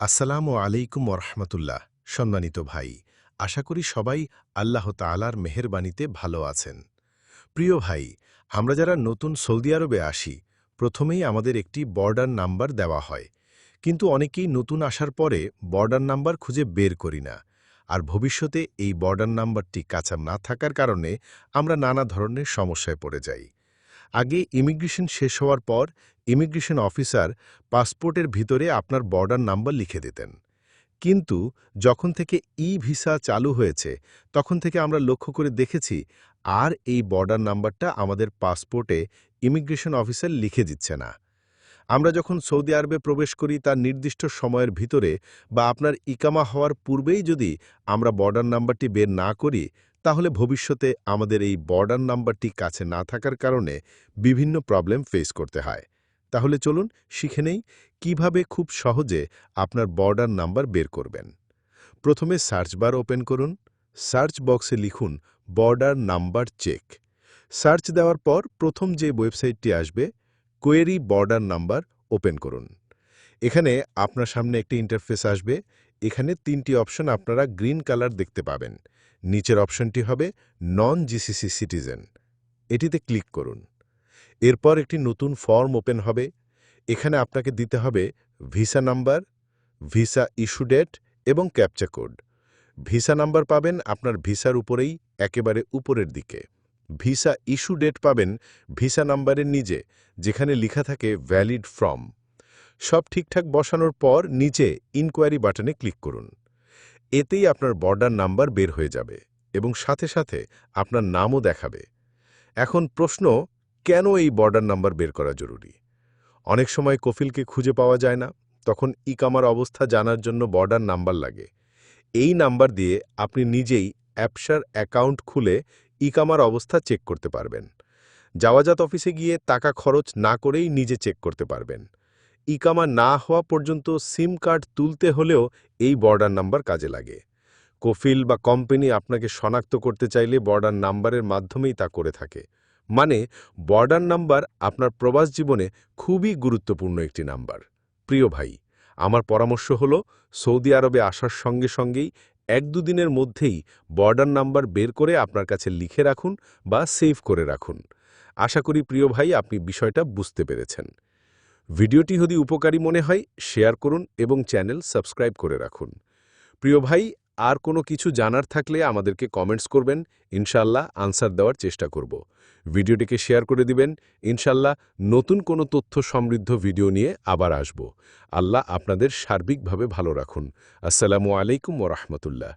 আসসালামু আলাইকুম ওরহমতুল্লাহ সম্মানিত ভাই, আশা করি সবাই আল্লাহ তালার মেহেরবানিতে ভালো আছেন। প্রিয় ভাই, আমরা যারা নতুন সৌদি আরবে আসি, প্রথমেই আমাদের একটি বর্ডার নাম্বার দেওয়া হয়। কিন্তু অনেকেই নতুন আসার পরে বর্ডার নাম্বার খুঁজে বের করি না। আর ভবিষ্যতে এই বর্ডার নাম্বারটি কাঁচা না থাকার কারণে আমরা নানা ধরনের সমস্যায় পড়ে যাই। আগে ইমিগ্রেশন শেষ হওয়ার পর ইমিগ্রেশন অফিসার পাসপোর্টের ভিতরে আপনার বর্ডার নাম্বার লিখে দিতেন। কিন্তু যখন থেকে ই ভিসা চালু হয়েছে, তখন থেকে আমরা লক্ষ্য করে দেখেছি আর এই বর্ডার নাম্বারটা আমাদের পাসপোর্টে ইমিগ্রেশন অফিসার লিখে দিচ্ছে না। আমরা যখন সৌদি আরবে প্রবেশ করি, তার নির্দিষ্ট সময়ের ভিতরে বা আপনার ইকামা হওয়ার পূর্বেই যদি আমরা বর্ডার নাম্বারটি বের না করি তাহলে ভবিষ্যতে আমাদের এই বর্ডার নাম্বারটি কাছে না থাকার কারণে বিভিন্ন প্রবলেম ফেস করতে হয়। তাহলে চলুন শিখে নেই কীভাবে খুব সহজে আপনার বর্ডার নাম্বার বের করবেন। প্রথমে সার্চ বার ওপেন করুন। সার্চ বক্সে লিখুন বর্ডার নাম্বার চেক। সার্চ দেওয়ার পর প্রথম যে ওয়েবসাইটটি আসবে, কোয়েরি বর্ডার নাম্বার ওপেন করুন। এখানে আপনার সামনে একটি ইন্টারফেস আসবে। এখানে তিনটি অপশন আপনারা গ্রিন কালার দেখতে পাবেন। নিচের অপশনটি হবে নন জিসিসি সিটিজেন এটিতে ক্লিক করুন। এরপর একটি নতুন ফর্ম ওপেন হবে। এখানে আপনাকে দিতে হবে visa number, visa issue date এবং ক্যাপচা কোড। ভিসা নাম্বার পাবেন আপনার ভিসার উপরেই, একেবারে উপরের দিকে। ভিসা ইস্যু ডেট পাবেন ভিসা নাম্বারের নিজে যেখানে লেখা থাকে ভ্যালিড ফর্ম। সব ঠিকঠাক বসানোর পর নিচে ইনকোয়ারি বাটনে ক্লিক করুন। এতেই আপনার বর্ডার নাম্বার বের হয়ে যাবে এবং সাথে সাথে আপনার নামও দেখাবে। এখন প্রশ্ন, কেন এই বর্ডার নাম্বার বের করা জরুরি? অনেক সময় কফিলকে খুঁজে পাওয়া যায় না, তখন ইকামার অবস্থা জানার জন্য বর্ডার নাম্বার লাগে। এই নাম্বার দিয়ে আপনি নিজেই অ্যাপসার অ্যাকাউন্ট খুলে ইকামার অবস্থা চেক করতে পারবেন। যাওয়াজাত অফিসে গিয়ে টাকা খরচ না করেই নিজে চেক করতে পারবেন। ইকামা না হওয়া পর্যন্ত সিম কার্ড তুলতে হলেও এই বর্ডার নাম্বার কাজে লাগে। কফিল বা কোম্পানি আপনাকে শনাক্ত করতে চাইলে বর্ডার নাম্বারের মাধ্যমেই তা করে থাকে। মানে বর্ডার নাম্বার আপনার প্রবাস জীবনে খুবই গুরুত্বপূর্ণ একটি নাম্বার। প্রিয় ভাই, আমার পরামর্শ হল, সৌদি আরবে আসার সঙ্গে সঙ্গেই এক দুদিনের মধ্যেই বর্ডার নাম্বার বের করে আপনার কাছে লিখে রাখুন বা সেভ করে রাখুন। আশা করি প্রিয় ভাই, আপনি বিষয়টা বুঝতে পেরেছেন। ভিডিওটি যদি উপকারী মনে হয়, শেয়ার করুন এবং চ্যানেল সাবস্ক্রাইব করে রাখুন। প্রিয় ভাই, আর কোনো কিছু জানার থাকলে আমাদেরকে কমেন্টস করবেন, ইনশাল্লাহ আনসার দেওয়ার চেষ্টা করব। ভিডিওটিকে শেয়ার করে দিবেন, ইনশাল্লাহ নতুন কোনো তথ্য সমৃদ্ধ ভিডিও নিয়ে আবার আসব। আল্লাহ আপনাদের সার্বিকভাবে ভালো রাখুন। আসসালামু আলাইকুম ওরহমতুল্লাহ